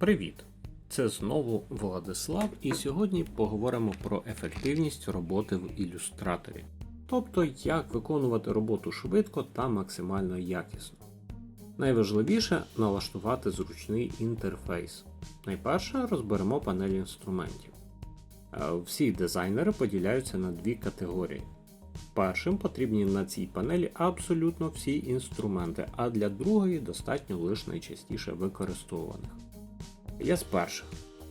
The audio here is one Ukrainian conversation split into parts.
Привіт! Це знову Владислав, і сьогодні поговоримо про ефективність роботи в ілюстраторі, тобто як виконувати роботу швидко та максимально якісно. Найважливіше налаштувати зручний інтерфейс. Найперше розберемо панель інструментів. Е, Всі дизайнери поділяються на дві категорії. Першим потрібні на цій панелі абсолютно всі інструменти, а для другої достатньо лише найчастіше використовуваних. Я з перших.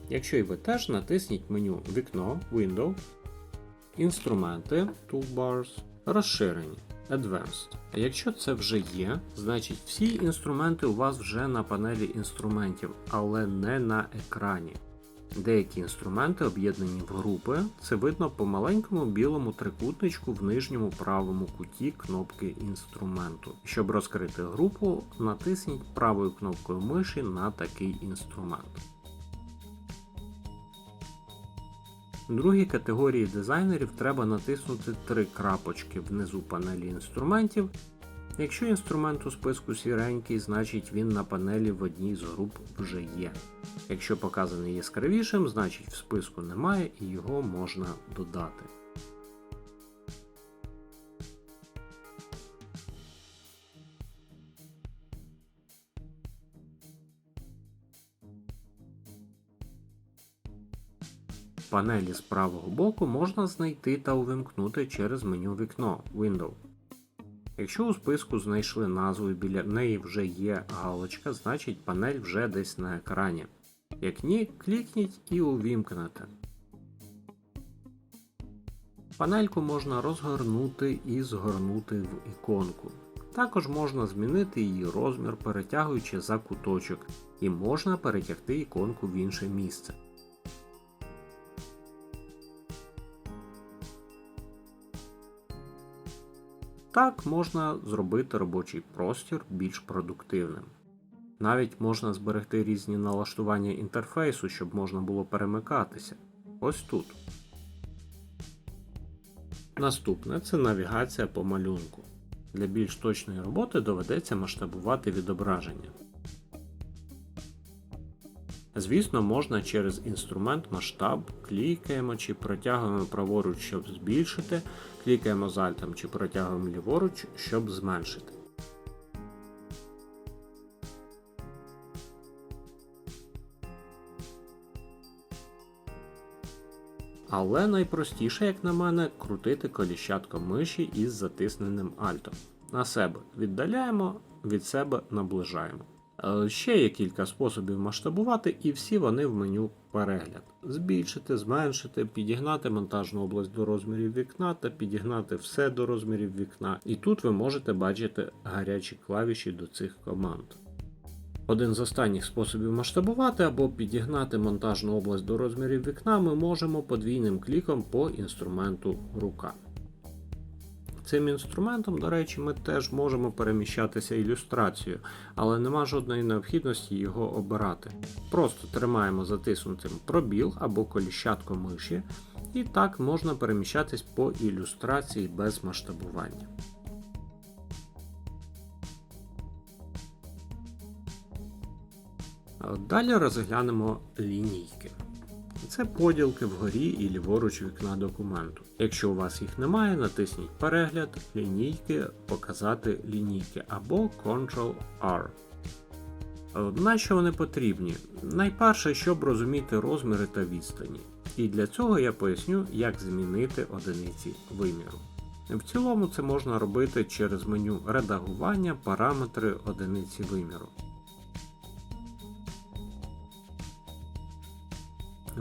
Якщо і ви теж натисніть меню Вікно Window, Інструменти Toolbars, Розширені Advanced. А якщо це вже є, значить всі інструменти у вас вже на панелі інструментів, але не на екрані. Деякі інструменти об'єднані в групи, це видно по маленькому білому трикутничку в нижньому правому куті кнопки інструменту. Щоб розкрити групу, натисніть правою кнопкою миші на такий інструмент. Другій категорії дизайнерів треба натиснути три крапочки внизу панелі інструментів. Якщо інструмент у списку сіренький, значить він на панелі в одній з груп вже є. Якщо показаний яскравішим, значить в списку немає і його можна додати. Панелі з правого боку можна знайти та увімкнути через меню вікно Window. Якщо у списку знайшли назву і біля неї вже є галочка, значить панель вже десь на екрані. Як ні, клікніть і увімкнете. Панельку можна розгорнути і згорнути в іконку. Також можна змінити її розмір, перетягуючи за куточок, і можна перетягти іконку в інше місце. Так можна зробити робочий простір більш продуктивним. Навіть можна зберегти різні налаштування інтерфейсу, щоб можна було перемикатися. Ось тут. Наступне це навігація по малюнку. Для більш точної роботи доведеться масштабувати відображення. Звісно, можна через інструмент масштаб, клікаємо чи протягуємо праворуч, щоб збільшити, клікаємо з альтом чи протягуємо ліворуч, щоб зменшити. Але найпростіше, як на мене, крутити коліщатко миші із затисненим альтом. На себе віддаляємо, від себе наближаємо. Е, Ще є кілька способів масштабувати, і всі вони в меню перегляд. Збільшити, зменшити, підігнати монтажну область до розмірів вікна та підігнати все до розмірів вікна. І тут ви можете бачити гарячі клавіші до цих команд. Один з останніх способів масштабувати або підігнати монтажну область до розмірів вікна ми можемо подвійним кліком по інструменту рука. Цим інструментом, до речі, ми теж можемо переміщатися ілюстрацією, але нема жодної необхідності його обирати. Просто тримаємо затиснутим пробіл або коліщатко миші, і так можна переміщатись по ілюстрації без масштабування. Далі розглянемо лінійки. Це поділки вгорі і ліворуч вікна документу. Якщо у вас їх немає, натисніть Перегляд, лінійки, Показати лінійки або Ctrl-R. Нащо вони потрібні? Найперше, щоб розуміти розміри та відстані. І для цього я поясню, як змінити одиниці виміру. В цілому це можна робити через меню редагування параметри одиниці виміру.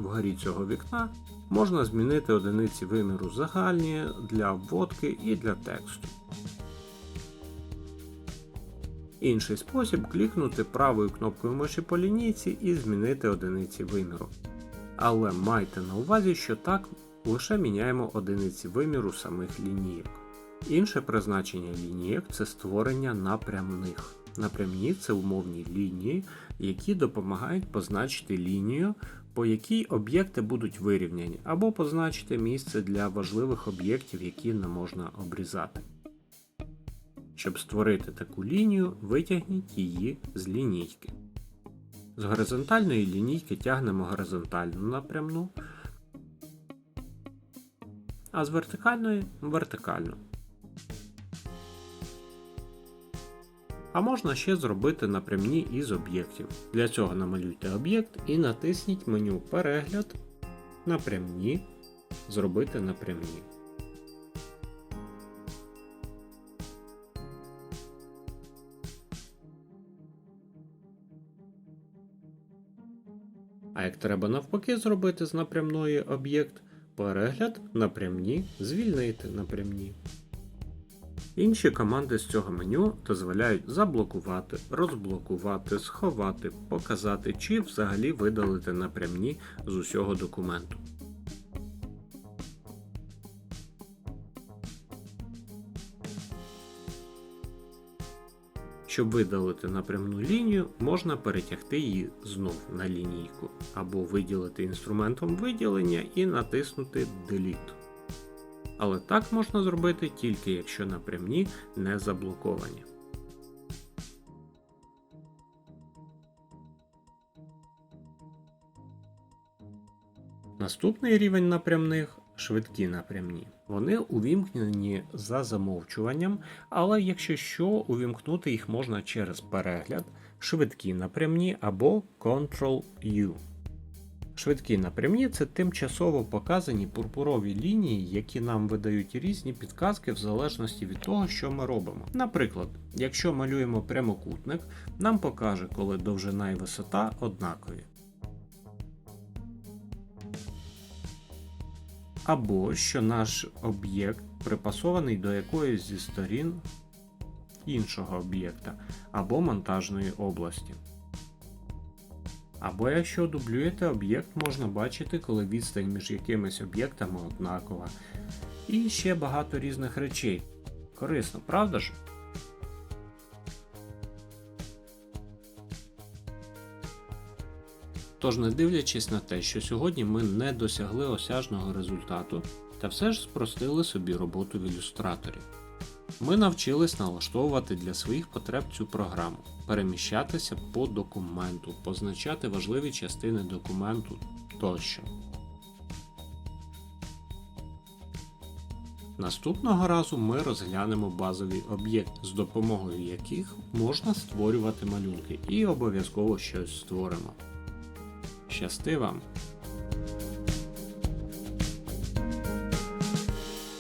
Вгорі цього вікна можна змінити одиниці виміру загальні для обводки і для тексту. Інший спосіб клікнути правою кнопкою миші по лінійці і змінити одиниці виміру. Але майте на увазі, що так лише міняємо одиниці виміру самих лінійок. Інше призначення лінійок це створення напрямних. Напрямні це умовні лінії, які допомагають позначити лінію, по якій об'єкти будуть вирівняні, або позначити місце для важливих об'єктів, які не можна обрізати. Щоб створити таку лінію, витягніть її з лінійки. З горизонтальної лінійки тягнемо горизонтальну напрямну, а з вертикальної вертикальну. А можна ще зробити напрямні із об'єктів. Для цього намалюйте об'єкт і натисніть меню Перегляд, напрямні, зробити напрямні. А як треба навпаки зробити з напрямної об'єкт, перегляд, напрямні, звільнити напрямні. Інші команди з цього меню дозволяють заблокувати, розблокувати, сховати, показати чи взагалі видалити напрямні з усього документу. Щоб видалити напрямну лінію, можна перетягти її знов на лінійку, або виділити інструментом виділення і натиснути Delete. Але так можна зробити тільки якщо напрямні не заблоковані. Наступний рівень напрямних швидкі напрямні. Вони увімкнені за замовчуванням, але якщо що, увімкнути їх можна через перегляд, швидкі напрямні або Ctrl-U. Швидкі напрямні це тимчасово показані пурпурові лінії, які нам видають різні підказки в залежності від того, що ми робимо. Наприклад, якщо малюємо прямокутник, нам покаже, коли довжина і висота однакові. Або що наш об'єкт припасований до якоїсь зі сторін іншого об'єкта або монтажної області. Або якщо дублюєте об'єкт, можна бачити, коли відстань між якимись об'єктами однакова. І ще багато різних речей. Корисно, правда ж? Тож, не дивлячись на те, що сьогодні ми не досягли осяжного результату, та все ж спростили собі роботу в ілюстраторі. Ми навчились налаштовувати для своїх потреб цю програму, переміщатися по документу, позначати важливі частини документу тощо. Наступного разу ми розглянемо базові об'єкти, з допомогою яких можна створювати малюнки і обов'язково щось створимо. Щасти вам!